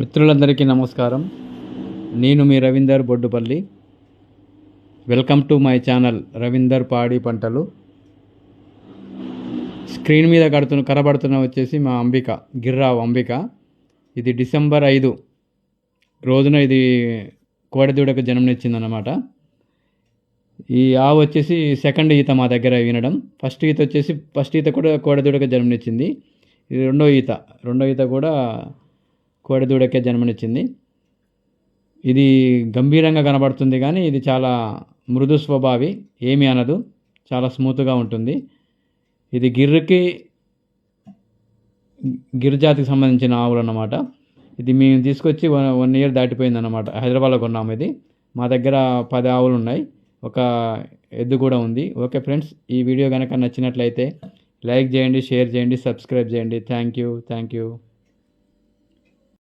మిత్రులందరికీ నమస్కారం. నేను మీ Ravinder Boddupalli. Welcome to my channel Ravinder పాడి పంటలు. స్క్రీన్ మీద కడుతున్న కనబడుతున్న వచ్చేసి మా అంబిక గిర్రావు అంబిక. ఇది డిసెంబర్ ఐదు. రోజున ఇది కోడదూడకు జన్మనిచ్చిందన్నమాట. ఈ ఆవు వచ్చేసి సెకండ్ ఈత మా దగ్గర వినడం. ఫస్ట్ ఈత వచ్చేసి ఫస్ట్ ఈత కూడా కోడదూడకు జన్మనిచ్చింది. ఇది రెండో ఈత. రెండో ఈత కూడా కోడెదూడకే జన్మనిచ్చింది. ఇది గంభీరంగా కనబడుతుంది కానీ ఇది చాలా మృదు స్వభావి ఏమీ అనదు చాలా స్మూత్గా ఉంటుంది. ఇది గిర్రకి గిరిజాతికి సంబంధించిన ఆవులు అన్నమాట. ఇది మేము తీసుకొచ్చి వన్ వన్ ఇయర్ దాటిపోయింది అన్నమాట హైదరాబాద్లో కొన్నాము ఇది. మా దగ్గర పది ఆవులు ఉన్నాయి ఒక ఎద్దు కూడా ఉంది. ఓకే ఫ్రెండ్స్ ఈ వీడియో కనుక నచ్చినట్లయితే లైక్ చేయండి షేర్ చేయండి సబ్స్క్రైబ్ చేయండి. Thank you thank you.